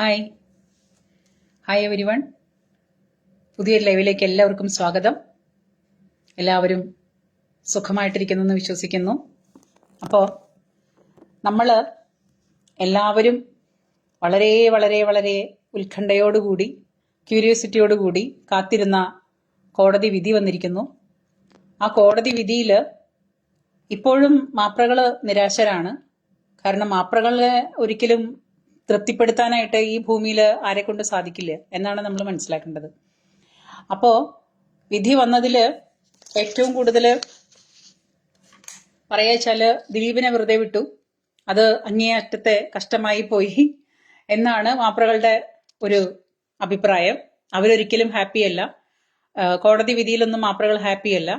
Hi hi every one പുതിയൊരു ലൈവിലേക്ക് എല്ലാവർക്കും സ്വാഗതം. എല്ലാവരും സുഖമായിട്ടിരിക്കുന്നു എന്ന് വിശ്വസിക്കുന്നു. അപ്പോൾ നമ്മൾ എല്ലാവരും വളരെ വളരെ വളരെ ഉത്കണ്ഠയോടുകൂടി ക്യൂരിയോസിറ്റിയോടുകൂടി കാത്തിരുന്ന കോടതി വിധി വന്നിരിക്കുന്നു. ആ കോടതി വിധിയിൽ ഇപ്പോഴും മാപ്രകൾ നിരാശരാണ്. കാരണം മാപ്രകളെ ഒരിക്കലും തൃപ്തിപ്പെടുത്താനായിട്ട് ഈ ഭൂമിയിൽ ആരെ കൊണ്ട് സാധിക്കില്ല എന്നാണ് നമ്മൾ മനസ്സിലാക്കേണ്ടത്. അപ്പോ വിധി വന്നതിൽ ഏറ്റവും കൂടുതൽ പറയാച്ചാൽ ദിലീപിനെ വെറുതെ വിട്ടു. അത് അങ്ങേയറ്റത്തെ കഷ്ടമായി പോയി എന്നാണ് മാപ്രകളുടെ ഒരു അഭിപ്രായം. അവരൊരിക്കലും ഹാപ്പിയല്ല കോടതി വിധിയിലൊന്നും മാപ്രകൾ ഹാപ്പിയല്ല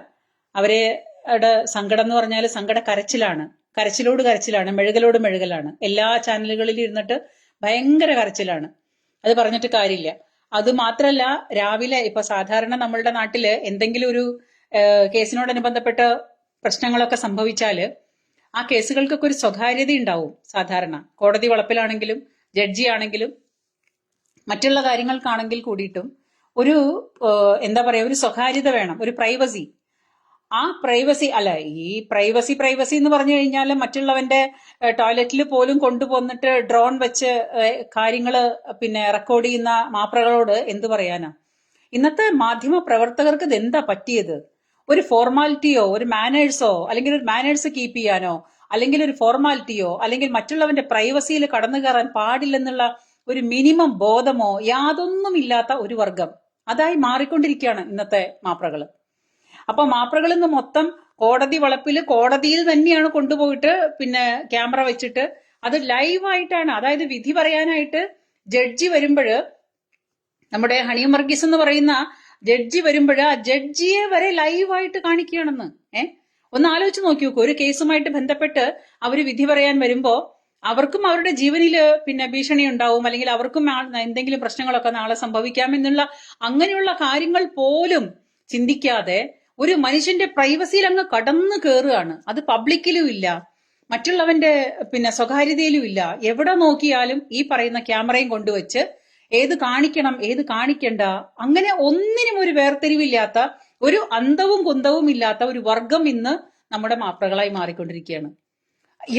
അവരുടെ സങ്കടം എന്ന് പറഞ്ഞാൽ സങ്കട കരച്ചിലാണ്. കരച്ചിലോട് കരച്ചിലാണ്. മെഴുകലോട് മെഴുകലാണ്. എല്ലാ ചാനലുകളിലും ഇരുന്നിട്ട് ഭയങ്കര കരച്ചിലാണ്. അത് പറഞ്ഞിട്ട് കാര്യമില്ല. അത് മാത്രല്ല രാവിലെ ഇപ്പൊ സാധാരണ നമ്മളുടെ നാട്ടിൽ എന്തെങ്കിലും ഒരു കേസിനോടനുബന്ധപ്പെട്ട പ്രശ്നങ്ങളൊക്കെ സംഭവിച്ചാൽ ആ കേസുകൾക്കൊക്കെ ഒരു സ്വകാര്യത ഉണ്ടാവും സാധാരണ. കോടതി വളപ്പിലാണെങ്കിലും ജഡ്ജി ആണെങ്കിലും മറ്റുള്ള കാര്യങ്ങൾക്കാണെങ്കിൽ കൂടിയിട്ടും ഒരു എന്താ പറയാ ഒരു സ്വകാര്യത വേണം ഒരു പ്രൈവസി. ആ പ്രൈവസി അല്ല ഈ പ്രൈവസി പ്രൈവസി എന്ന് പറഞ്ഞു കഴിഞ്ഞാൽ മറ്റുള്ളവന്റെ ടോയ്ലറ്റിൽ പോലും കൊണ്ടുപോന്നിട്ട് ഡ്രോൺ വെച്ച് കാര്യങ്ങൾ പിന്നെ റെക്കോർഡ് ചെയ്യുന്ന മാപ്രകളോട് എന്ത് പറയാനാ? ഇന്നത്തെ മാധ്യമ പ്രവർത്തകർക്ക് ഇത് എന്താ പറ്റിയത്? ഒരു ഫോർമാലിറ്റിയോ ഒരു മാനേഴ്സോ അല്ലെങ്കിൽ ഒരു മാനേഴ്സ് കീപ്പ് ചെയ്യാനോ അല്ലെങ്കിൽ ഒരു ഫോർമാലിറ്റിയോ അല്ലെങ്കിൽ മറ്റുള്ളവന്റെ പ്രൈവസിയിൽ കടന്നു കയറാൻ പാടില്ലെന്നുള്ള ഒരു മിനിമം ബോധമോ യാതൊന്നും ഇല്ലാത്ത ഒരു വർഗം. അതായി മാറിക്കൊണ്ടിരിക്കുകയാണ് ഇന്നത്തെ മാപ്രകൾ. അപ്പൊ മാപ്രകളിൽ നിന്ന് മൊത്തം കോടതി വളപ്പിൽ കോടതിയിൽ തന്നെയാണ് കൊണ്ടുപോയിട്ട് പിന്നെ ക്യാമറ വെച്ചിട്ട് അത് ലൈവായിട്ടാണ് അതായത് വിധി പറയാനായിട്ട് ജഡ്ജി വരുമ്പോഴ് നമ്മുടെ ഹണി മർഗീസ് എന്ന് പറയുന്ന ജഡ്ജി വരുമ്പോൾ ആ ജഡ്ജിയെ വരെ ലൈവായിട്ട് കാണിക്കുകയാണെന്ന്. ഏ? ഒന്ന് ആലോചിച്ച് നോക്കി നോക്കൂ. ഒരു കേസുമായിട്ട് ബന്ധപ്പെട്ട് അവർ വിധി പറയാൻ വരുമ്പോ അവർക്കും അവരുടെ ജീവനിൽ പിന്നെ ഭീഷണി ഉണ്ടാവും. അല്ലെങ്കിൽ അവർക്കും എന്തെങ്കിലും പ്രശ്നങ്ങളൊക്കെ നാളെ സംഭവിക്കാം എന്നുള്ള അങ്ങനെയുള്ള കാര്യങ്ങൾ പോലും ചിന്തിക്കാതെ ഒരു മനുഷ്യന്റെ പ്രൈവസിയിൽ അങ്ങ് കടന്നു കയറുകയാണ് അത് പബ്ലിക്കിലും ഇല്ല. മറ്റുള്ളവന്റെ പിന്നെ സ്വകാര്യതയിലും ഇല്ല. എവിടെ നോക്കിയാലും ഈ പറയുന്ന ക്യാമറയും കൊണ്ടുവച്ച് ഏത് കാണിക്കണം ഏത് കാണിക്കണ്ട അങ്ങനെ ഒന്നിനും ഒരു വേർതിരിവില്ലാത്ത ഒരു അന്തവും കുന്തവും ഇല്ലാത്ത ഒരു വർഗം ഇന്ന് നമ്മുടെ മാപ്രകളായി മാറിക്കൊണ്ടിരിക്കുകയാണ്.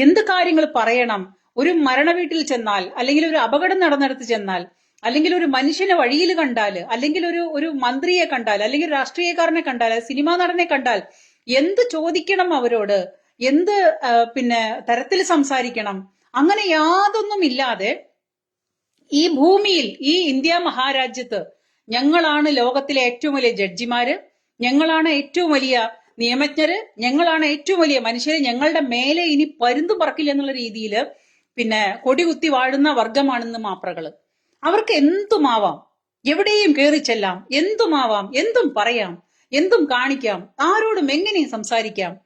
എന്ത് കാര്യങ്ങൾ പറയണം? ഒരു മരണ വീട്ടിൽ ചെന്നാൽ അല്ലെങ്കിൽ ഒരു അപകടം നടന്നിടത്ത് ചെന്നാൽ അല്ലെങ്കിൽ ഒരു മനുഷ്യനെ വഴിയിൽ കണ്ടാൽ അല്ലെങ്കിൽ ഒരു ഒരു മന്ത്രിയെ കണ്ടാൽ അല്ലെങ്കിൽ രാഷ്ട്രീയക്കാരനെ കണ്ടാൽ സിനിമാ നടനെ കണ്ടാൽ എന്ത് ചോദിക്കണം അവരോട്? എന്ത് പിന്നെ തരത്തിൽ സംസാരിക്കണം? അങ്ങനെ യാതൊന്നും ഇല്ലാതെ ഈ ഭൂമിയിൽ ഈ ഇന്ത്യ മഹാരാജ്യത്ത് ഞങ്ങളാണ് ലോകത്തിലെ ഏറ്റവും വലിയ ജഡ്ജിമാര് ഞങ്ങളാണ് ഏറ്റവും വലിയ നിയമജ്ഞര് ഞങ്ങളാണ് ഏറ്റവും വലിയ മനുഷ്യര് ഞങ്ങളുടെ മേലെ ഇനി പരുന്തു പറക്കില്ല എന്നുള്ള രീതിയിൽ പിന്നെ കൊടികുത്തി വാഴുന്ന വർഗമാണെന്ന് മാപ്രകൾ അവർക്ക് എന്തുമാവാം? എവിടെയും കയറി ചെല്ലാം. എന്തുമാവാം? എന്തും പറയാം. എന്തും കാണിക്കാം. ആരോടും എങ്ങനെയും സംസാരിക്കാം?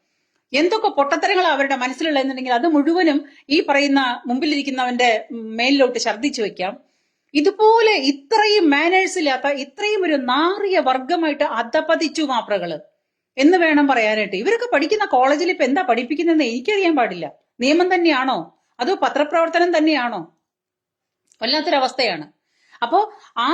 എന്തൊക്കെ പൊട്ടത്തരങ്ങളാണ് അവരുടെ മനസ്സിലുള്ളതെന്നുണ്ടെങ്കിൽ അത് മുഴുവനും ഈ പറയുന്ന മുമ്പിലിരിക്കുന്നവന്റെ മേലിലോട്ട് ഛർദ്ദിച്ചു വെക്കാം. ഇതുപോലെ ഇത്രയും മാനേഴ്സ് ഇല്ലാത്ത ഇത്രയും ഒരു നാറിയ വർഗമായിട്ട് അധപതിച്ചു മാപ്രകൾ. എന്ന് വേണം പറയാനായിട്ട്. ഇവരൊക്കെ പഠിക്കുന്ന കോളേജിൽ ഇപ്പൊ എന്താ പഠിപ്പിക്കുന്നതെന്ന് എനിക്കറിയാൻ പാടില്ല. നിയമം തന്നെയാണോ? അതോ പത്രപ്രവർത്തനം തന്നെയാണോ? വല്ലാത്തൊരവസ്ഥയാണ്. അപ്പോൾ ആ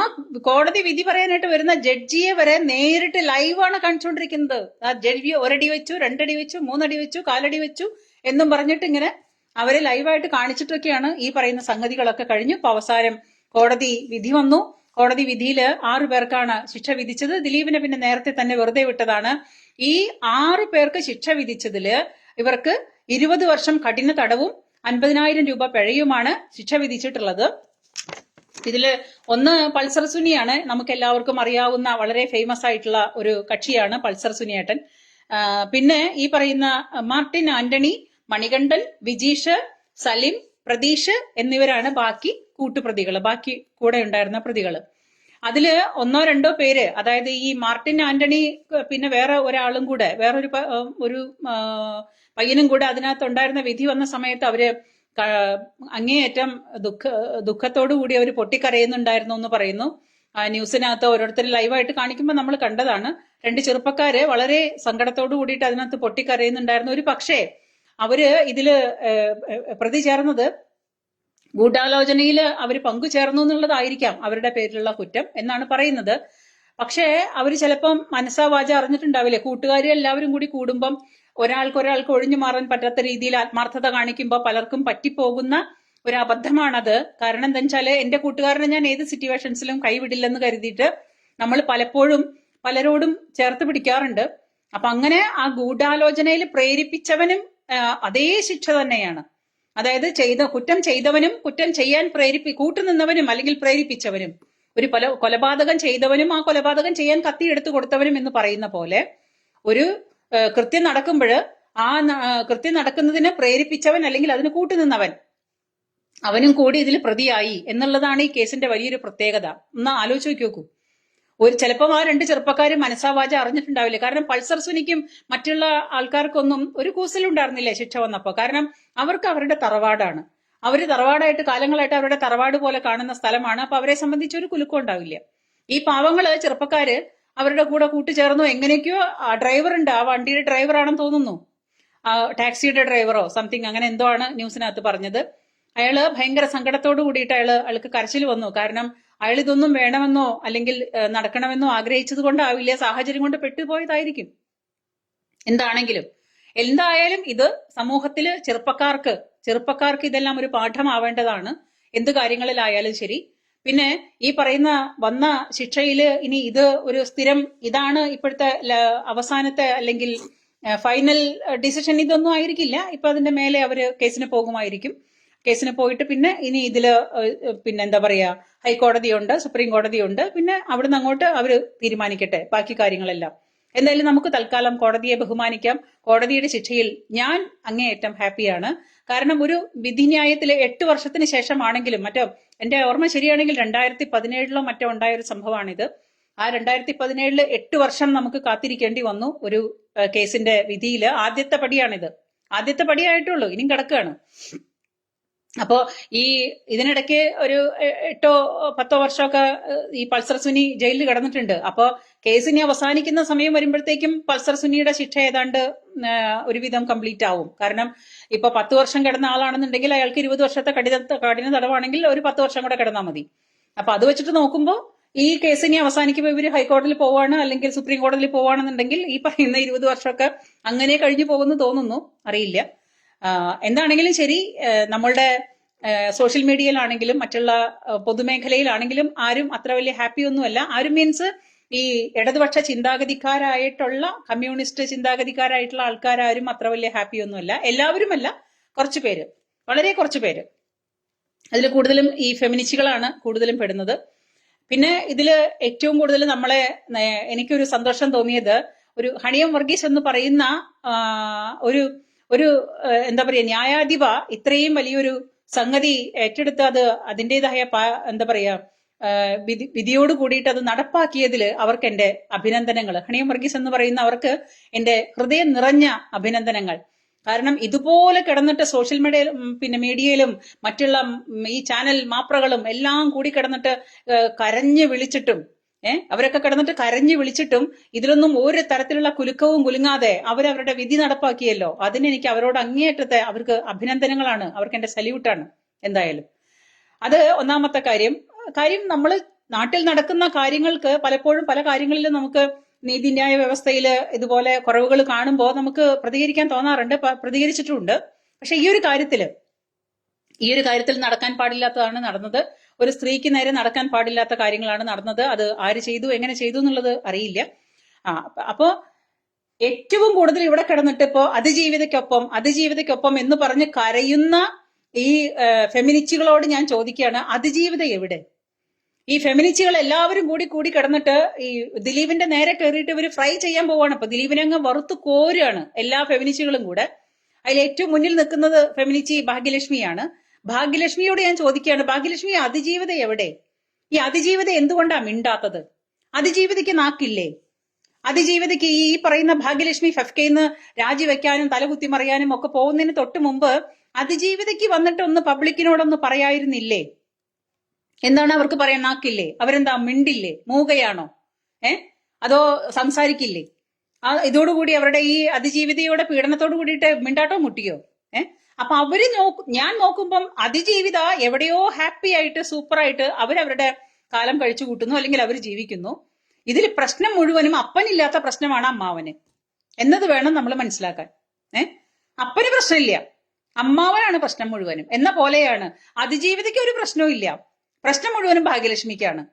കോടതി വിധി പറയാനായിട്ട് വരുന്ന ജഡ്ജിയെ വരെ നേരിട്ട് ലൈവാണ് കാണിച്ചുകൊണ്ടിരിക്കുന്നത്. ആ ജഡ്ജി ഒരടി വെച്ചു രണ്ടടി വെച്ചു മൂന്നടി വെച്ചു കാലടി വെച്ചു എന്നും പറഞ്ഞിട്ട് ഇങ്ങനെ അവരെ ലൈവായിട്ട് കാണിച്ചിട്ടൊക്കെയാണ് ഈ പറയുന്ന സംഗതികളൊക്കെ കഴിഞ്ഞു. ഇപ്പൊ അവസാനം കോടതി വിധി വന്നു. കോടതി വിധിയിൽ ആറു പേർക്കാണ് ശിക്ഷ വിധിച്ചത്. ദിലീപിനെ പിന്നെ നേരത്തെ തന്നെ വെറുതെ വിട്ടതാണ്. ഈ ആറു പേർക്ക് ശിക്ഷ വിധിച്ചതിൽ ഇവർക്ക് ഇരുപത് വർഷം കഠിന തടവും അൻപതിനായിരം രൂപ പിഴയുമാണ് ശിക്ഷ വിധിച്ചിട്ടുള്ളത്. ഇതിൽ ഒന്ന് പൾസർ സുനിയാണ് നമുക്ക് എല്ലാവർക്കും അറിയാവുന്ന വളരെ ഫേമസ് ആയിട്ടുള്ള ഒരു കക്ഷിയാണ് പൾസർ സുനിയേട്ടൻ. പിന്നെ ഈ പറയുന്ന മാർട്ടിൻ ആന്റണി മണികണ്ഠൻ വിജീഷ് സലിം പ്രതീഷ് എന്നിവരാണ് ബാക്കി കൂട്ടുപ്രതികൾ ബാക്കി കൂടെ ഉണ്ടായിരുന്ന പ്രതികൾ അതിൽ ഒന്നോ രണ്ടോ പേര് അതായത് ഈ മാർട്ടിൻ ആന്റണി പിന്നെ വേറെ ഒരാളും കൂടെ വേറൊരു ഒരു പയ്യനും കൂടെ അതിനകത്ത് ഉണ്ടായിരുന്ന വിധി വന്ന സമയത്ത് അവർ അങ്ങേയറ്റം ദുഃഖ ദുഃഖത്തോടു കൂടി അവർ പൊട്ടിക്കരയുന്നുണ്ടായിരുന്നു എന്ന് പറയുന്നു. ന്യൂസിനകത്ത് ഓരോരുത്തർ ലൈവായിട്ട് കാണിക്കുമ്പോൾ നമ്മൾ കണ്ടതാണ്. രണ്ട് ചെറുപ്പക്കാര് വളരെ സങ്കടത്തോടു കൂടിയിട്ട് അതിനകത്ത് പൊട്ടിക്കരയുന്നുണ്ടായിരുന്നു. ഒരു പക്ഷേ അവർ ഇതിൽ പ്രതി ചേർന്നത് ഗൂഢാലോചനയിൽ അവർ പങ്കുചേർന്നു എന്നുള്ളതായിരിക്കാം അവരുടെ പേരിലുള്ള കുറ്റം എന്നാണ് പറയുന്നത്. പക്ഷേ അവർ ചിലപ്പം മനസ്സാവാച അറിഞ്ഞിട്ടുണ്ടാവില്ലേ? കൂട്ടുകാർ എല്ലാവരും കൂടി കൂടുമ്പം ഒരാൾക്ക് ഒരാൾക്ക് ഒഴിഞ്ഞു മാറാൻ പറ്റാത്ത രീതിയിൽ ആത്മാർത്ഥത കാണിക്കുമ്പോൾ പലർക്കും പറ്റിപ്പോകുന്ന ഒരു അബദ്ധമാണത്. കാരണം എന്താ വെച്ചാൽ എന്റെ കൂട്ടുകാരനെ ഞാൻ ഏത് സിറ്റുവേഷൻസിലും കൈവിടില്ലെന്ന് കരുതിയിട്ട് നമ്മൾ പലപ്പോഴും പലരോടും ചേർത്ത് പിടിക്കാറുണ്ട്. അപ്പൊ അങ്ങനെ ആ ഗൂഢാലോചനയിൽ പ്രേരിപ്പിച്ചവനും അതേ ശിക്ഷ തന്നെയാണ്. അതായത് ചെയ്ത കുറ്റം ചെയ്തവനും കുറ്റം ചെയ്യാൻ പ്രേരിപ്പി കൂട്ടുനിന്നവനും അല്ലെങ്കിൽ പ്രേരിപ്പിച്ചവനും ഒരു കൊല കൊലപാതകം ചെയ്തവനും ആ കൊലപാതകം ചെയ്യാൻ കത്തി എടുത്തു കൊടുത്തവനും എന്ന് പറയുന്ന പോലെ ഒരു കൃത്യം നടക്കുമ്പോൾ ആ കൃത്യം നടക്കുന്നതിനെ പ്രേരിപ്പിച്ചവൻ അല്ലെങ്കിൽ അതിന് കൂട്ടുനിന്നവൻ അവനും കൂടി ഇതിൽ പ്രതിയായി എന്നുള്ളതാണ് ഈ കേസിന്റെ വലിയൊരു പ്രത്യേകത. ഒന്ന് ആലോചിച്ച് നോക്കൂ ഒരു ചിലപ്പോൾ ആ രണ്ട് ചെറുപ്പക്കാർ മനസ്സാവാച അറിഞ്ഞിട്ടുണ്ടാവില്ല? കാരണം പൾസർ സുനിക്കും മറ്റുള്ള ആൾക്കാർക്കൊന്നും ഒരു കൂസലുണ്ടായിരുന്നില്ല ശിക്ഷ വന്നപ്പോൾ കാരണം അവർക്ക് അവരുടെ തറവാടാണ്. അവർ തറവാടായിട്ട് കാലങ്ങളായിട്ട് അവരുടെ തറവാട് പോലെ കാണുന്ന സ്ഥലമാണ്. അപ്പൊ അവരെ സംബന്ധിച്ച് ഒരു കുലുക്കം ഉണ്ടാവില്ല. ഈ പാവങ്ങൾ ചെറുപ്പക്കാര് അവരുടെ കൂടെ കൂട്ടിച്ചേർന്നു എങ്ങനെയൊക്കെയോ ആ ഡ്രൈവർ ഉണ്ട് ആ വണ്ടിയുടെ ഡ്രൈവറാണെന്ന് തോന്നുന്നു. ആ ടാക്സിയുടെ ഡ്രൈവറോ സംതിങ് അങ്ങനെ എന്തോ ആണ് ന്യൂസിനകത്ത് പറഞ്ഞത്. അയാൾ ഭയങ്കര സങ്കടത്തോട് കൂടിയിട്ട് അയാൾ അയാൾക്ക് കരച്ചിൽ വന്നു. കാരണം അയാൾ ഇതൊന്നും വേണമെന്നോ അല്ലെങ്കിൽ നടക്കണമെന്നോ ആഗ്രഹിച്ചത് കൊണ്ടാവില്ല സാഹചര്യം കൊണ്ട് പെട്ടുപോയതായിരിക്കും. എന്താണെങ്കിലും എന്തായാലും ഇത് സമൂഹത്തിൽ ചെറുപ്പക്കാർക്ക് ചെറുപ്പക്കാർക്ക് ഇതെല്ലാം ഒരു പാഠമാവേണ്ടതാണ്. എന്ത് കാര്യങ്ങളിലായാലും ശരി പിന്നെ ഈ പറയുന്ന വന്ന ശിക്ഷയിൽ ഇനി ഇത് ഒരു സ്ഥിരം ഇതാണ് ഇപ്പോഴത്തെ അവസാനത്തെ അല്ലെങ്കിൽ ഫൈനൽ ഡിസിഷൻ ഇതൊന്നും ആയിരിക്കില്ല. ഇപ്പൊ അതിന്റെ മേലെ അവർ കേസിന് പോകുമായിരിക്കും. കേസിന് പോയിട്ട് പിന്നെ ഇനി ഇതിൽ പിന്നെ എന്താ പറയാ ഹൈക്കോടതിയുണ്ട് സുപ്രീം കോടതിയുണ്ട് പിന്നെ അവിടുന്ന് അങ്ങോട്ട് അവർ തീരുമാനിക്കട്ടെ ബാക്കി കാര്യങ്ങളെല്ലാം. എന്തായാലും നമുക്ക് തൽക്കാലം കോടതിയെ ബഹുമാനിക്കാം. കോടതിയുടെ ശിക്ഷയിൽ ഞാൻ അങ്ങേയറ്റം ഹാപ്പിയാണ്. കാരണം ഒരു വിധിന്യായത്തിലെ എട്ട് വർഷത്തിന് ശേഷമാണെങ്കിലും മറ്റോ എന്റെ ഓർമ്മ ശരിയാണെങ്കിൽ രണ്ടായിരത്തി പതിനേഴിലോ മറ്റോ ഉണ്ടായ ഒരു സംഭവമാണിത്. ആ രണ്ടായിരത്തി പതിനേഴിൽ എട്ട് വർഷം നമുക്ക് കാത്തിരിക്കേണ്ടി വന്നു ഒരു കേസിന്റെ വിധിയിൽ ആദ്യത്തെ പടിയാണിത്. ആദ്യത്തെ പടിയായിട്ടുള്ളൂ. ഇനിയും കിടക്കുകയാണ് അപ്പോ ഈ ഇതിനിടയ്ക്ക് ഒരു എട്ടോ പത്തോ വർഷമൊക്കെ ഈ പൾസർ സുനി ജയിലിൽ കിടന്നിട്ടുണ്ട്. അപ്പോ കേസ് ഇനി അവസാനിക്കുന്ന സമയം വരുമ്പോഴത്തേക്കും പൾസർ സുനിയുടെ ശിക്ഷ ഏതാണ്ട് ഒരുവിധം കംപ്ലീറ്റ് ആവും. കാരണം ഇപ്പൊ പത്ത് വർഷം കിടന്ന ആളാണെന്നുണ്ടെങ്കിൽ അയാൾക്ക് ഇരുപത് വർഷത്തെ കഠിന കഠിന തടവാണെങ്കിൽ ഒരു പത്ത് വർഷം കൂടെ കിടന്നാൽ മതി. അപ്പൊ അത് വെച്ചിട്ട് നോക്കുമ്പോൾ ഈ കേസ് ഇനി അവസാനിക്കുമ്പോൾ ഇവർ ഹൈക്കോടതിയിൽ പോവാണ് അല്ലെങ്കിൽ സുപ്രീം കോടതിയിൽ പോവാണെന്നുണ്ടെങ്കിൽ ഈ പറയുന്ന ഇരുപത് വർഷമൊക്കെ അങ്ങനെ കഴിഞ്ഞു പോകുമെന്ന് തോന്നുന്നു. അറിയില്ല. എന്താണെങ്കിലും ശരി നമ്മളുടെ സോഷ്യൽ മീഡിയയിലാണെങ്കിലും മറ്റുള്ള പൊതുമേഖലയിലാണെങ്കിലും ആരും അത്ര വലിയ ഹാപ്പി ഒന്നുമല്ല. ആരും മീൻസ് ഈ ഇടതുപക്ഷ ചിന്താഗതിക്കാരായിട്ടുള്ള കമ്മ്യൂണിസ്റ്റ് ചിന്താഗതിക്കാരായിട്ടുള്ള ആൾക്കാരും അത്ര വലിയ ഹാപ്പി ഒന്നുമല്ല. എല്ലാവരുമല്ല കുറച്ചു പേര്. വളരെ കുറച്ചു പേര്. അതിൽ കൂടുതലും ഈ ഫെമിനിസ്റ്റുകളാണ് കൂടുതലും പെടുന്നത്. പിന്നെ ഇതിൽ ഏറ്റവും കൂടുതൽ നമ്മളെ എനിക്കൊരു സന്തോഷം തോന്നിയത് ഒരു ഹണിയം വർഗീസ് എന്ന് പറയുന്ന ഒരു ഒരു എന്താ പറയാ ന്യായാധിപ ഇത്രയും വലിയൊരു സംഗതി ഏറ്റെടുത്ത് അത് അതിന്റെതായ എന്താ പറയാ വിധി വിധിയോട് കൂടിയിട്ട് അത് നടപ്പാക്കിയതിൽ അവർക്ക് എന്റെ അഭിനന്ദനങ്ങൾ ഹണിയം വർഗീസ് എന്ന് പറയുന്ന അവർക്ക് എന്റെ ഹൃദയം നിറഞ്ഞ അഭിനന്ദനങ്ങൾ. കാരണം ഇതുപോലെ കിടന്നിട്ട് സോഷ്യൽ മീഡിയ പിന്നെ മീഡിയയിലും മറ്റുള്ള ഈ ചാനൽ മാപ്രകളും എല്ലാം കൂടി കിടന്നിട്ട് കരഞ്ഞു വിളിച്ചിട്ടും ഏഹ് അവരൊക്കെ കിടന്നിട്ട് കരഞ്ഞു വിളിച്ചിട്ടും ഇതിലൊന്നും ഒരു തരത്തിലുള്ള കുലുക്കവും കുലുങ്ങാതെ അവരവരുടെ വിധി നടപ്പാക്കിയല്ലോ. അതിന് എനിക്ക് അവരോട് അങ്ങേയറ്റത്തെ അവർക്ക് അഭിനന്ദനങ്ങളാണ്. അവർക്ക് എന്റെ സല്യൂട്ടാണ് എന്തായാലും. അത് ഒന്നാമത്തെ കാര്യം. കാര്യം നമ്മൾ നാട്ടിൽ നടക്കുന്ന കാര്യങ്ങൾക്ക് പലപ്പോഴും പല കാര്യങ്ങളിലും നമുക്ക് നീതിന്യായ വ്യവസ്ഥയിൽ ഇതുപോലെ കുറവുകൾ കാണുമ്പോൾ നമുക്ക് പ്രതികരിക്കാൻ തോന്നാറുണ്ട്. പ്രതികരിച്ചിട്ടുണ്ട്. പക്ഷെ ഈ ഒരു കാര്യത്തിൽ ഈ ഒരു കാര്യത്തിൽ നടക്കാൻ പാടില്ലാത്തതാണ് നടന്നത്. ഒരു സ്ത്രീക്ക് നേരെ നടക്കാൻ പാടില്ലാത്ത കാര്യങ്ങളാണ് നടന്നത്. അത് ആര് ചെയ്തു എങ്ങനെ ചെയ്തു എന്നുള്ളത് അറിയില്ല. ആ അപ്പോ ഏറ്റവും കൂടുതൽ ഇവിടെ കിടന്നിട്ട് ഇപ്പോ അതിജീവിതയ്ക്കൊപ്പം അതിജീവിതയ്ക്കൊപ്പം എന്ന് പറഞ്ഞ് കരയുന്ന ഈ ഫെമിനിസ്റ്റുകളോട് ഞാൻ ചോദിക്കുകയാണ് അതിജീവിത എവിടെ? ഈ ഫെമിനിസ്റ്റുകൾ എല്ലാവരും കൂടി കൂടി കിടന്നിട്ട് ഈ ദിലീപിന്റെ നേരെ കയറിയിട്ട് ഇവർ ഫ്രൈ ചെയ്യാൻ പോവാണ്. അപ്പൊ ദിലീപിനെ അങ്ങ് വറുത്ത് കോരുകയാണ് എല്ലാ ഫെമിനിസ്റ്റുകളും കൂടെ. അതിൽ ഏറ്റവും മുന്നിൽ നിൽക്കുന്നത് ഫെമിനിച്ചി ഭാഗ്യലക്ഷ്മിയാണ്. ഭാഗ്യലക്ഷ്മിയോട് ഞാൻ ചോദിക്കുകയാണ് ഭാഗ്യലക്ഷ്മി അതിജീവിത എവിടെ? ഈ അതിജീവിത എന്തുകൊണ്ടാണ് മിണ്ടാത്തത്? അതിജീവിതയ്ക്ക് നാക്കില്ലേ? അതിജീവിതയ്ക്ക് ഈ പറയുന്ന ഭാഗ്യലക്ഷ്മി ഫെഫ്കയിന്ന് രാജിവെക്കാനും തലകുത്തി മറിയാനും ഒക്കെ പോകുന്നതിന് തൊട്ട് മുമ്പ് അതിജീവിതയ്ക്ക് വന്നിട്ട് ഒന്ന് പബ്ലിക്കിനോടൊന്ന് പറയായിരുന്നില്ലേ? എന്താണ് അവർക്ക് പറയാൻ നാക്കില്ലേ? അവരെന്താ മിണ്ടില്ലേ? മൂകയാണോ? ഏ? അതോ സംസാരിക്കില്ലേ? ആ ഇതോടുകൂടി അവരുടെ ഈ അതിജീവിതയുടെ പീഡനത്തോട് കൂടിയിട്ട് മിണ്ടാട്ടോ മുട്ടിയോ? അപ്പൊ അവർ നോക്ക് ഞാൻ നോക്കുമ്പം അതിജീവിത എവിടെയോ ഹാപ്പി ആയിട്ട് സൂപ്പർ ആയിട്ട് അവരവരുടെ കാലം കഴിച്ചു കൂട്ടുന്നു അല്ലെങ്കിൽ അവർ ജീവിക്കുന്നു. ഇതിൽ പ്രശ്നം മുഴുവനും അപ്പനില്ലാത്ത പ്രശ്നമാണ് അമ്മാവന്. എന്നത് വേണം നമ്മൾ മനസ്സിലാക്കാൻ. ഏ? അപ്പന് പ്രശ്നമില്ല. അമ്മാവനാണ് പ്രശ്നം മുഴുവനും. എന്ന പോലെയാണ്. അതിജീവിതയ്ക്ക് ഒരു പ്രശ്നവും ഇല്ല. പ്രശ്നം മുഴുവനും ഭാഗ്യലക്ഷ്മിക്കാണ്.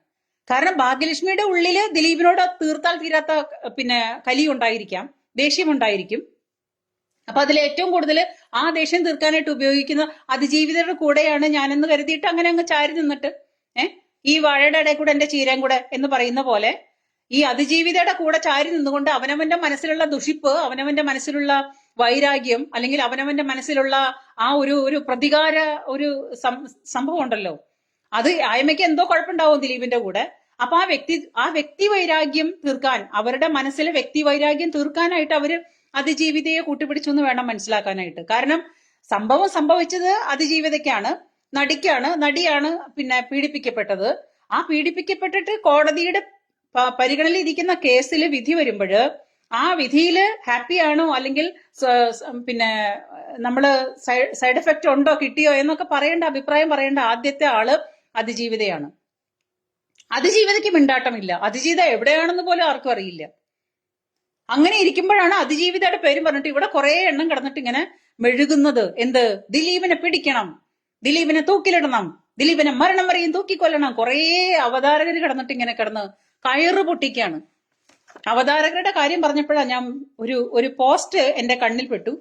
കാരണം ഭാഗ്യലക്ഷ്മിയുടെ ഉള്ളിൽ ദിലീപിനോട് തീർത്താൽ തീരാത്ത പിന്നെ കലി ഉണ്ടായിരിക്കാം ദേഷ്യം ഉണ്ടായിരിക്കും. അപ്പൊ അതിൽ ഏറ്റവും കൂടുതൽ ആ ദേഷ്യം തീർക്കാനായിട്ട് ഉപയോഗിക്കുന്ന അതിജീവിതരുടെ കൂടെയാണ് ഞാനെന്ന് കരുതിയിട്ട് അങ്ങനെ അങ്ങ് ചാരി നിന്നിട്ട് ഏഹ് ഈ വാഴയുടെ ഇടയിൽ കൂടെ എന്റെ ചീരയും കൂടെ എന്ന് പറയുന്ന പോലെ ഈ അതിജീവിതയുടെ കൂടെ ചാരി നിന്നുകൊണ്ട് അവനവന്റെ മനസ്സിലുള്ള ദുഷിപ്പ് അവനവന്റെ മനസ്സിലുള്ള വൈരാഗ്യം അല്ലെങ്കിൽ അവനവന്റെ മനസ്സിലുള്ള ആ ഒരു ഒരു പ്രതികാര ഒരു സംഭവം ഉണ്ടല്ലോ. അത് ആയമയ്ക്ക് എന്തോ കുഴപ്പമുണ്ടാവും ദിലീപിന്റെ കൂടെ. അപ്പൊ ആ വ്യക്തി ആ വ്യക്തി വൈരാഗ്യം തീർക്കാൻ അവരുടെ മനസ്സിലെ വ്യക്തി വൈരാഗ്യം തീർക്കാനായിട്ട് അവർ അതിജീവിതയെ കൂട്ടുപിടിച്ചു എന്ന് വേണം മനസ്സിലാക്കാനായിട്ട്. കാരണം സംഭവം സംഭവിച്ചത് അതിജീവിതയ്ക്കാണ് നടിക്കാണ് നടിയാണ് പിന്നെ പീഡിപ്പിക്കപ്പെട്ടത്. ആ പീഡിപ്പിക്കപ്പെട്ടിട്ട് കോടതിയുടെ പരിഗണനയിൽ ഇരിക്കുന്ന കേസിൽ വിധി വരുമ്പോൾ ആ വിധിയിൽ ഹാപ്പി ആണോ അല്ലെങ്കിൽ പിന്നെ നമ്മൾ സൈഡ് എഫക്റ്റ് ഉണ്ടോ കിട്ടിയോ എന്നൊക്കെ പറയേണ്ട അഭിപ്രായം പറയേണ്ട ആദ്യത്തെ ആൾ അതിജീവിതയാണ്. അതിജീവിതയ്ക്ക് മിണ്ടാട്ടമില്ല. അതിജീവിത എവിടെയാണെന്ന് പോലും ആർക്കും അറിയില്ല. അങ്ങനെ ഇരിക്കുമ്പോഴാണ് അതിജീവിതയുടെ പേരും പറഞ്ഞിട്ട് ഇവിടെ കുറെ എണ്ണം കിടന്നിട്ട് ഇങ്ങനെ മെഴുകുന്നത്. എന്ത്? ദിലീപിനെ പിടിക്കണം. ദിലീപിനെ തൂക്കിലിടണം. ദിലീപിനെ മരണം വരെയും തൂക്കിക്കൊല്ലണം. കുറേ അവതാരകർ കിടന്നിട്ട് ഇങ്ങനെ കിടന്ന് കയറ് പൊട്ടിക്കാണ്. അവതാരകരുടെ കാര്യം പറഞ്ഞപ്പോഴാണ് ഞാൻ ഒരു ഒരു പോസ്റ്റ് എന്റെ കണ്ണിൽ പെട്ടു.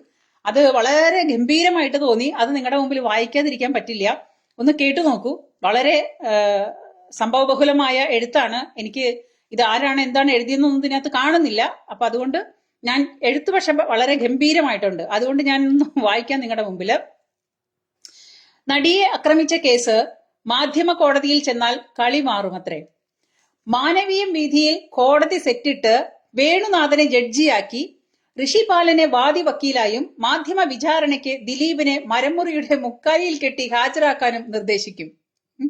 അത് വളരെ ഗംഭീരമായിട്ട് തോന്നി. അത് നിങ്ങളുടെ മുമ്പിൽ വായിക്കാതിരിക്കാൻ പറ്റില്ല. ഒന്ന് കേട്ടു നോക്കൂ. വളരെ സംഭവബഹുലമായ എഴുത്താണ് എനിക്ക് ഇത് ആരാണ് എന്താണ് എഴുതിയെന്നൊന്നും ഇതിനകത്ത് കാണുന്നില്ല. അപ്പൊ അതുകൊണ്ട് ഞാൻ എഴുത്ത് പക്ഷെ വളരെ ഗംഭീരമായിട്ടുണ്ട്. അതുകൊണ്ട് ഞാൻ വായിക്കാം നിങ്ങളുടെ മുമ്പിൽ നടിയെ ആക്രമിച്ച കേസ് മാധ്യമ കോടതിയിൽ ചെന്നാൽ കളി മാറുമത്രേ. മാനവീയം വീതിയിൽ കോടതി സെറ്റിട്ട് വേണുനാഥനെ ജഡ്ജിയാക്കി ഋഷിപാലനെ വാദി വക്കീലായും മാധ്യമ വിചാരണയ്ക്ക് ദിലീപിനെ മരമുറിയുടെ മുക്കാലിയിൽ കെട്ടി ഹാജരാക്കാനും നിർദ്ദേശിക്കും.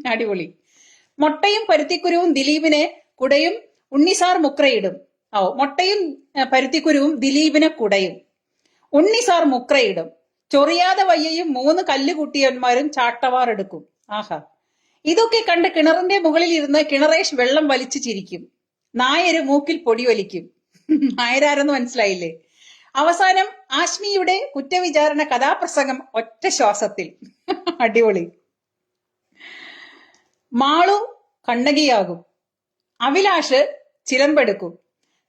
അടിപൊളി. മൊട്ടയും പരുത്തിക്കുരുവും ദിലീപിനെ കുടയും ഉണ്ണിസാർ മുക്രയിടും. ഓ മൊട്ടയും പരുത്തിക്കുരുവും ദിലീപിനെ കുടയും. ഉണ്ണിസാർ മുക്രയിടും. ചൊറിയാതെ വയ്യയും മൂന്ന് കല്ലുകുട്ടിയന്മാരും ചാട്ടവാർ എടുക്കും ആഹാ. ഇതൊക്കെ കണ്ട് കിണറിന്റെ മുകളിൽ ഇരുന്ന് കിണറേഷ് വെള്ളം വലിച്ചു ചിരിക്കും. നായര് മൂക്കിൽ പൊടി വലിക്കും. നായരാരെന്ന് മനസ്സിലായില്ലേ? അവസാനം ആശ്മിയുടെ കുറ്റവിചാരണ കഥാപ്രസംഗം ഒറ്റ ശ്വാസത്തിൽ. അടിപൊളി. മാളു കണ്ണകിയാകും. അഭിലാഷ് ചിലമ്പെടുക്കും.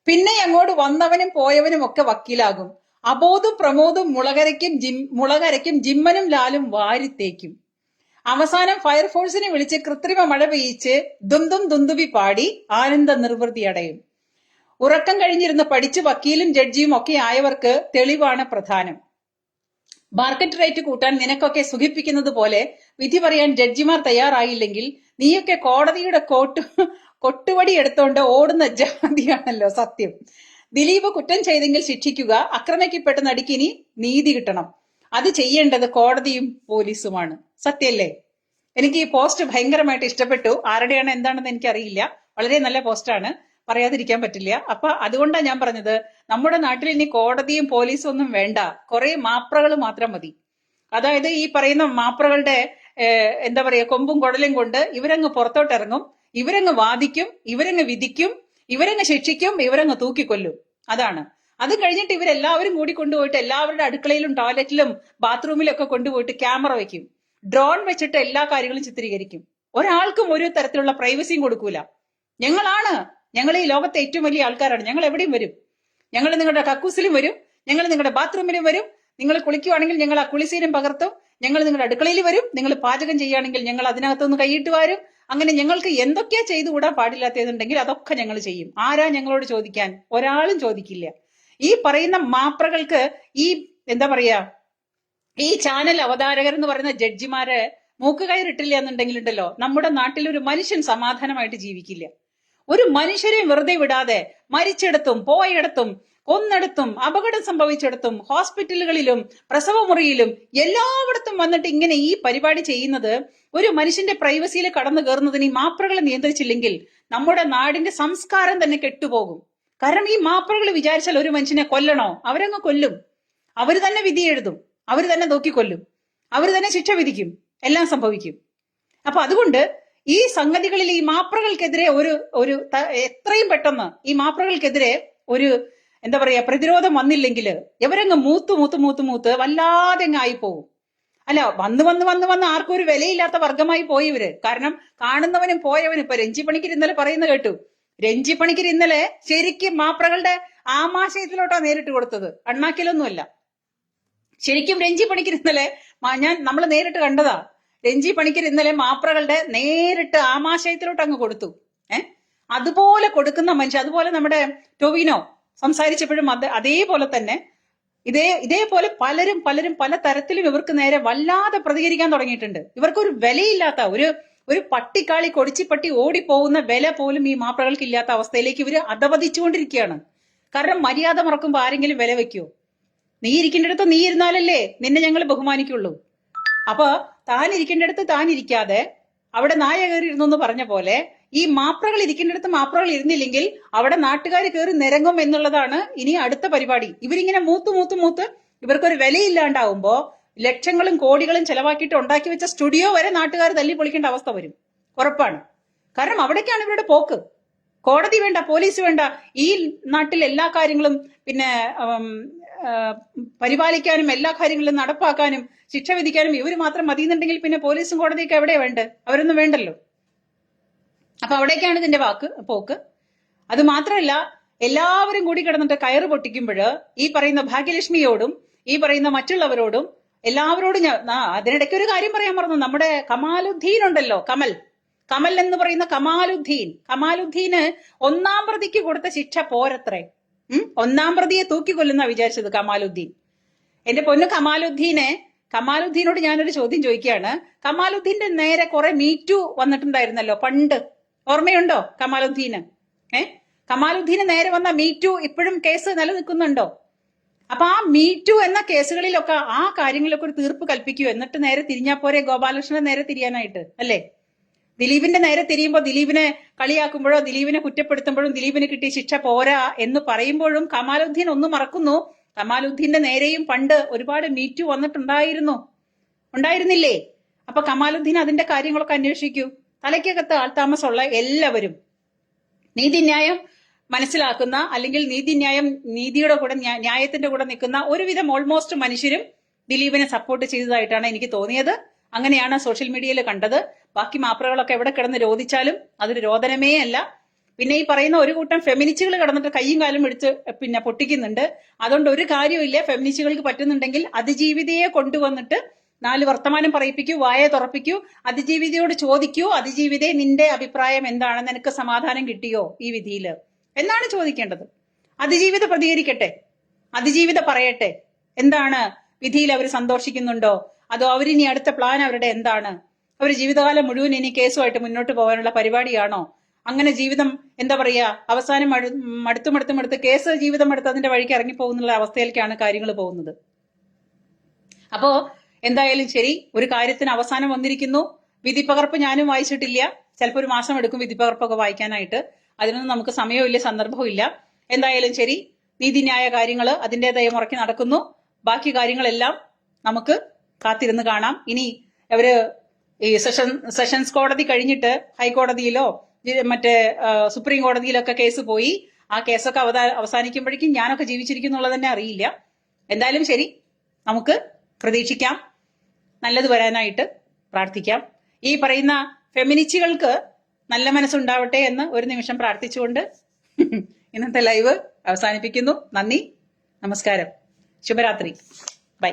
പിന്നെ അങ്ങോട്ട് വന്നവനും പോയവനും ഒക്കെ വക്കീലാകും. അബോധും പ്രമോദും മുളകരയ്ക്കും ജിം മുളകരയ്ക്കും ജിമ്മനും ലാലും വാരിത്തേക്കും അവസാനം ഫയർഫോഴ്സിനെ വിളിച്ച് കൃത്രിമ മഴ പെയ്യിച്ച് ദുന്തും ദുന്തുവി പാടി ആനന്ദ നിർവൃതി അടയും. ഉറക്കം കഴിഞ്ഞിരുന്ന് പഠിച്ച് വക്കീലും ജഡ്ജിയും ഒക്കെ ആയവർക്ക് തെളിവാണ് പ്രധാനം. മാർക്കറ്റ് റേറ്റ് കൂട്ടാൻ നിനക്കൊക്കെ സുഖിപ്പിക്കുന്നത് പോലെ വിധി പറയാൻ ജഡ്ജിമാർ തയ്യാറായില്ലെങ്കിൽ നീയൊക്കെ കോടതിയുടെ കോട്ടു കൊട്ടുവടി എടുത്തോണ്ട് ഓടുന്ന ജാതിയാണല്ലോ സത്യം. ദിലീപ് കുറ്റം ചെയ്തെങ്കിൽ ശിക്ഷിക്കുക ആക്രമിക്കപ്പെട്ട നടിക്കിനി നീതി കിട്ടണം. അത് ചെയ്യേണ്ടത് കോടതിയും പോലീസുമാണ്. സത്യല്ലേ? എനിക്ക് ഈ പോസ്റ്റ് ഭയങ്കരമായിട്ട് ഇഷ്ടപ്പെട്ടു. ആരുടെയാണ് എന്താണെന്ന് എനിക്കറിയില്ല. വളരെ നല്ല പോസ്റ്റാണ്. പറയാതിരിക്കാൻ പറ്റില്ല. അപ്പൊ അതുകൊണ്ടാണ് ഞാൻ പറഞ്ഞത് നമ്മുടെ നാട്ടിൽ ഇനി കോടതിയും പോലീസും ഒന്നും വേണ്ട. കുറെ മാപ്രകൾ മാത്രം മതി. അതായത് ഈ പറയുന്ന മാപ്രകളുടെ എന്താ പറയാ കൊമ്പും കുടലും കൊണ്ട് ഇവരങ്ങ് പുറത്തോട്ട് ഇറങ്ങും ഇവരങ്ങ് വാദിക്കും ഇവരങ്ങ് വിധിക്കും ഇവരങ്ങ് ശിക്ഷിക്കും ഇവരങ്ങ് തൂക്കിക്കൊല്ലും. അതാണ്. അത് കഴിഞ്ഞിട്ട് ഇവരെല്ലാവരും കൂടി കൊണ്ടുപോയിട്ട് എല്ലാവരുടെ അടുക്കളയിലും ടോയ്ലറ്റിലും ബാത്റൂമിലും ഒക്കെ കൊണ്ടുപോയിട്ട് ക്യാമറ വെക്കും. ഡ്രോൺ വെച്ചിട്ട് എല്ലാ കാര്യങ്ങളും ചിത്രീകരിക്കും. ഒരാൾക്കും ഒരു തരത്തിലുള്ള പ്രൈവസിയും കൊടുക്കൂല. ഞങ്ങളാണ്. ഞങ്ങൾ ഈ ലോകത്തെ ഏറ്റവും വലിയ ആൾക്കാരാണ്. ഞങ്ങൾ എവിടെയും വരും. ഞങ്ങൾ നിങ്ങളുടെ കക്കൂസിലും വരും. ഞങ്ങൾ നിങ്ങളുടെ ബാത്റൂമിലും വരും. നിങ്ങൾ കുളിക്കുവാണെങ്കിൽ ഞങ്ങൾ ആ കുളിസീനും പകർത്തും. ഞങ്ങൾ നിങ്ങളുടെ അടുക്കളയിൽ വരും. നിങ്ങൾ പാചകം ചെയ്യുകയാണെങ്കിൽ ഞങ്ങൾ അതിനകത്തുനിന്ന് കൈയിട്ട് വരും. അങ്ങനെ ഞങ്ങൾക്ക് എന്തൊക്കെയാ ചെയ്തു കൂടാൻ പാടില്ലാത്തതുണ്ടെങ്കിൽ അതൊക്കെ ഞങ്ങൾ ചെയ്യും. ആരാ ഞങ്ങളോട് ചോദിക്കാൻ? ഒരാളും ചോദിക്കില്ല. ഈ പറയുന്ന മാപ്രകൾക്ക് ഈ എന്താ പറയാ ഈ ചാനൽ അവതാരകർ എന്ന് പറയുന്ന ജഡ്ജിമാരെ എന്നുണ്ടെങ്കിൽ ഉണ്ടല്ലോ നമ്മുടെ നാട്ടിൽ ഒരു മനുഷ്യൻ സമാധാനമായിട്ട് ജീവിക്കില്ല. ഒരു മനുഷ്യരെയും വെറുതെ വിടാതെ മരിച്ചിടത്തും പോയിടത്തും കൊന്നിടത്തും അപകടം സംഭവിച്ചിടത്തും ഹോസ്പിറ്റലുകളിലും പ്രസവമുറിയിലും എല്ലായിടത്തും വന്നിട്ട് ഇങ്ങനെ ഈ പരിപാടി ചെയ്യുന്നത് ഒരു മനുഷ്യന്റെ പ്രൈവസിയിൽ കടന്നു കയറുന്നതിന് ഈ മാപ്രകളെ നിയന്ത്രിച്ചില്ലെങ്കിൽ നമ്മുടെ നാടിന്റെ സംസ്കാരം തന്നെ കെട്ടുപോകും. കാരണം ഈ മാപ്രകൾ വിചാരിച്ചാൽ ഒരു മനുഷ്യനെ കൊല്ലണോ? അവരങ്ങ് കൊല്ലും. അവർ തന്നെ വിധി എഴുതും. അവർ തന്നെ നോക്കിക്കൊല്ലും. അവർ തന്നെ ശിക്ഷ വിധിക്കും. എല്ലാം സംഭവിക്കും. അപ്പൊ അതുകൊണ്ട് ഈ സംഗതികളിൽ ഈ മാപ്രകൾക്കെതിരെ ഒരു ഒരു എത്രയും പെട്ടെന്ന് ഈ മാപ്രകൾക്കെതിരെ ഒരു എന്താ പറയാ പ്രതിരോധം വന്നില്ലെങ്കിൽ എവരങ്ങ് മൂത്ത് മൂത്ത് മൂത്ത് മൂത്ത് വല്ലാതെ അങ്ങ് ആയിപ്പോവും. അല്ല വന്ന് വന്ന് വന്ന് വന്ന് ആർക്കും ഒരു വിലയില്ലാത്ത വർഗമായി പോയി ഇവർ. കാരണം കാണുന്നവനും പോയവനും ഇപ്പൊ രഞ്ജി പണിക്കർ ഇന്നലെ പറയുന്ന കേട്ടു. രഞ്ജി പണിക്കർ ഇന്നലെ ശരിക്കും മാപ്രകളുടെ ആമാശയത്തിലോട്ടാ നേരിട്ട് കൊടുത്തത്. അണ്ണാക്കിലൊന്നുമല്ല ശരിക്കും രഞ്ജി പണിക്കർ ഇന്നലെ ഞാൻ നമ്മൾ നേരിട്ട് കണ്ടതാ. രഞ്ജി പണിക്കർ ഇന്നലെ മാപ്രകളുടെ നേരിട്ട് ആമാശയത്തിലോട്ട് അങ്ങ് കൊടുത്തു. ഏഹ് അതുപോലെ കൊടുക്കുന്ന മനുഷ്യൻ അതുപോലെ നമ്മുടെ ടൊവിനോ സംസാരിച്ചപ്പോഴും അത് അതേപോലെ തന്നെ ഇതേ ഇതേപോലെ പലരും പലരും പല തരത്തിലും ഇവർക്ക് നേരെ വല്ലാതെ പ്രതികരിക്കാൻ തുടങ്ങിയിട്ടുണ്ട്. ഇവർക്കൊരു വിലയില്ലാത്ത ഒരു ഒരു പട്ടിക്കാളി കൊടിച്ചിപ്പട്ടി ഓടിപ്പോകുന്ന വില പോലും ഈ മാപ്പിളകൾക്ക് ഇല്ലാത്ത അവസ്ഥയിലേക്ക് ഇവർ അധപതിച്ചുകൊണ്ടിരിക്കുകയാണ്. കാരണം മര്യാദ മറക്കുമ്പോൾ ആരെങ്കിലും വില വെക്കുവോ? നീ ഇരിക്കേണ്ടടുത്ത് നീ ഇരുന്നാലല്ലേ നിന്നെ ഞങ്ങൾ ബഹുമാനിക്കുള്ളൂ. അപ്പൊ താൻ ഇരിക്കേണ്ടടുത്ത് താൻ ഇരിക്കാതെ അവിടെ നായ ഇരുന്നു എന്ന് പറഞ്ഞ പോലെ ഈ മാപ്രകൾ ഇരിക്കേണ്ടടുത്ത് മാപ്രകൾ ഇരുന്നില്ലെങ്കിൽ അവിടെ നാട്ടുകാർ കയറി നിരങ്ങും എന്നുള്ളതാണ് ഇനി അടുത്ത പരിപാടി. ഇവരിങ്ങനെ മൂത്ത് മൂത്ത് മൂത്ത് ഇവർക്കൊരു വിലയില്ലാണ്ടാവുമ്പോ ലക്ഷങ്ങളും കോടികളും ചെലവാക്കിയിട്ട് ഉണ്ടാക്കി വെച്ച സ്റ്റുഡിയോ വരെ നാട്ടുകാർ തല്ലി പൊളിക്കേണ്ട അവസ്ഥ വരും. ഉറപ്പാണ്. കാരണം അവിടേക്കാണ് ഇവരുടെ പോക്ക്. കോടതി വേണ്ട പോലീസ് വേണ്ട ഈ നാട്ടിൽ എല്ലാ കാര്യങ്ങളും പിന്നെ പരിപാലിക്കാനും എല്ലാ കാര്യങ്ങളും നടപ്പാക്കാനും ശിക്ഷ വിധിക്കാനും ഇവർ മാത്രം മതിയെന്നുണ്ടെങ്കിൽ പിന്നെ പോലീസും കോടതിയൊക്കെ എവിടെ വേണ്ടത്? അവരൊന്നും വേണ്ടല്ലോ. അപ്പൊ അവിടേക്കാണ് ഇതിന്റെ വാക്ക് പോക്ക്. അത് മാത്രമല്ല എല്ലാവരും കൂടി കിടന്നിട്ട് കയറ് പൊട്ടിക്കുമ്പോൾ ഈ പറയുന്ന ഭാഗ്യലക്ഷ്മിയോടും ഈ പറയുന്ന മറ്റുള്ളവരോടും എല്ലാവരോടും ഞാൻ അതിനിടയ്ക്ക് ഒരു കാര്യം പറയാൻ മറന്നു. നമ്മുടെ കമാലുദ്ദീൻ ഉണ്ടല്ലോ കമൽ. കമൽ എന്ന് പറയുന്ന കമാലുദ്ദീൻ. കമാലുദ്ദീന് ഒന്നാം പ്രതിക്ക് കൊടുത്ത ശിക്ഷ പോരത്രേ. ഉം? ഒന്നാം പ്രതിയെ തൂക്കി കൊല്ലുന്ന വിചാരിച്ചത് കമാലുദ്ദീൻ. എന്റെ പൊന്നു കമാലുദ്ദീനെ കമാലുദ്ദീനോട് ഞാനൊരു ചോദ്യം ചോദിക്കുകയാണ്. കമാലുദ്ദീന്റെ നേരെ കുറെ മീറ്റു വന്നിട്ടുണ്ടായിരുന്നല്ലോ പണ്ട്. ഓർമ്മയുണ്ടോ കമാലുദ്ദീന്? ഏ? കമാലുദ്ദീന് നേരെ വന്ന മീ മീറ്റു ഇപ്പോഴും കേസ് നിലനിൽക്കുന്നുണ്ടോ? അപ്പൊ ആ മീ മീറ്റു എന്ന കേസുകളിലൊക്കെ ആ കാര്യങ്ങളിലൊക്കെ ഒരു തീർപ്പ് കൽപ്പിക്കൂ. എന്നിട്ട് നേരെ തിരിഞ്ഞാ പോരെ ഗോപാലകൃഷ്ണനെ നേരെ തിരിയാനായിട്ട് അല്ലേ? ദിലീപിന്റെ നേരെ തിരിയുമ്പോൾ ദിലീപിനെ കളിയാക്കുമ്പോഴോ ദിലീപിനെ കുറ്റപ്പെടുത്തുമ്പോഴും ദിലീപിന് കിട്ടിയ ശിക്ഷ പോരാ എന്ന് പറയുമ്പോഴും കമാലുദ്ദീൻ ഒന്ന് മറക്കുന്നു. കമാലുദ്ദീന്റെ നേരെയും പണ്ട് ഒരുപാട് മീറ്റു വന്നിട്ടുണ്ടായിരുന്നു. ഉണ്ടായിരുന്നില്ലേ? അപ്പൊ കമാലുദ്ദീൻ അതിന്റെ കാര്യങ്ങളൊക്കെ അന്വേഷിക്കൂ. തലയ്ക്കകത്ത് ആൾതാമസമുള്ള എല്ലാവരും നീതിന്യായം മനസ്സിലാക്കുന്ന അല്ലെങ്കിൽ നീതിന്യായം നീതിയുടെ കൂടെ ന്യാ- ന്യായത്തിന്റെ കൂടെ നിൽക്കുന്ന ഒരുവിധം ഓൾമോസ്റ്റ് മനുഷ്യരും ദിലീപിനെ സപ്പോർട്ട് ചെയ്തതായിട്ടാണ് എനിക്ക് തോന്നിയത്. അങ്ങനെയാണ് സോഷ്യൽ മീഡിയയിൽ കണ്ടത്. ബാക്കി മാപ്രകളൊക്കെ എവിടെ കിടന്ന് രോധിച്ചാലും അതൊരു രോദനമേ അല്ല. പിന്നെ ഈ പറയുന്ന ഒരു കൂട്ടം ഫെമിനിസ്റ്റുകൾ കിടന്നിട്ട് കൈയും കാലും എടുത്ത് പിന്നെ പൊട്ടിക്കുന്നുണ്ട്. അതുകൊണ്ട് ഒരു കാര്യമില്ല ഫെമിനിസ്റ്റുകൾക്ക് പറ്റുന്നുണ്ടെങ്കിൽ അതിജീവിതയെ കൊണ്ടുവന്നിട്ട് നാല് വർത്തമാനം പറയിപ്പിക്കൂ വായ തുറപ്പിക്കൂ അതിജീവിതയോട് ചോദിക്കൂ അതിജീവിതെ നിന്റെ അഭിപ്രായം എന്താണ് നിനക്ക് സമാധാനം കിട്ടിയോ ഈ വിധിയിൽ എന്നാണ് ചോദിക്കേണ്ടത്. അതിജീവിത പ്രതികരിക്കട്ടെ അതിജീവിത പറയട്ടെ. എന്താണ്? വിധിയിൽ അവർ സന്തോഷിക്കുന്നുണ്ടോ? അതോ അവരിനി അടുത്ത പ്ലാൻ അവരുടെ എന്താണ്? അവർ ജീവിതകാലം മുഴുവൻ ഇനി കേസുമായിട്ട് മുന്നോട്ട് പോകാനുള്ള പരിപാടിയാണോ? അങ്ങനെ ജീവിതം എന്താ പറയാ അവസാനം അടുത്തും മടുത്തു മടുത്ത് കേസ് ജീവിതം മടുത്ത് അതിന്റെ വഴിക്ക് ഇറങ്ങി പോകുന്നുള്ള അവസ്ഥയിലേക്കാണ് കാര്യങ്ങൾ പോകുന്നത്. അപ്പോ എന്തായാലും ശരി ഒരു കാര്യത്തിന് അവസാനം വന്നിരിക്കുന്നു. വിധിപ്പകർപ്പ് ഞാനും വായിച്ചിട്ടില്ല. ചിലപ്പോൾ ഒരു മാസം എടുക്കും വിധിപ്പകർപ്പൊക്കെ വായിക്കാനായിട്ട്. അതിനൊന്നും നമുക്ക് സമയവും സന്ദർഭവും ഇല്ല. എന്തായാലും ശരി നീതിന്യായ കാര്യങ്ങൾ അതിന്റെതായ മുറയ്ക്ക് നടക്കുന്നു. ബാക്കി കാര്യങ്ങളെല്ലാം നമുക്ക് കാത്തിരുന്ന് കാണാം. ഇനി അവർ ഈ സെഷൻ സെഷൻസ് കോടതി കഴിഞ്ഞിട്ട് ഹൈക്കോടതിയിലോ മറ്റേ സുപ്രീം കോടതിയിലൊക്കെ കേസ് പോയി. ആ കേസൊക്കെ അവതാ അവസാനിക്കുമ്പോഴേക്കും ഞാനൊക്കെ ജീവിച്ചിരിക്കുന്നുള്ളത് തന്നെ അറിയില്ല. എന്തായാലും ശരി നമുക്ക് പ്രതീക്ഷിക്കാം. നല്ലത് വരാനായിട്ട് പ്രാർത്ഥിക്കാം. ഈ പറയുന്ന ഫെമിനിസ്റ്റുകൾക്ക് നല്ല മനസ്സുണ്ടാവട്ടെ എന്ന് ഒരു നിമിഷം പ്രാർത്ഥിച്ചുകൊണ്ട് ഇന്നത്തെ ലൈവ് അവസാനിപ്പിക്കുന്നു. നന്ദി. നമസ്കാരം. ശുഭരാത്രി. ബൈ.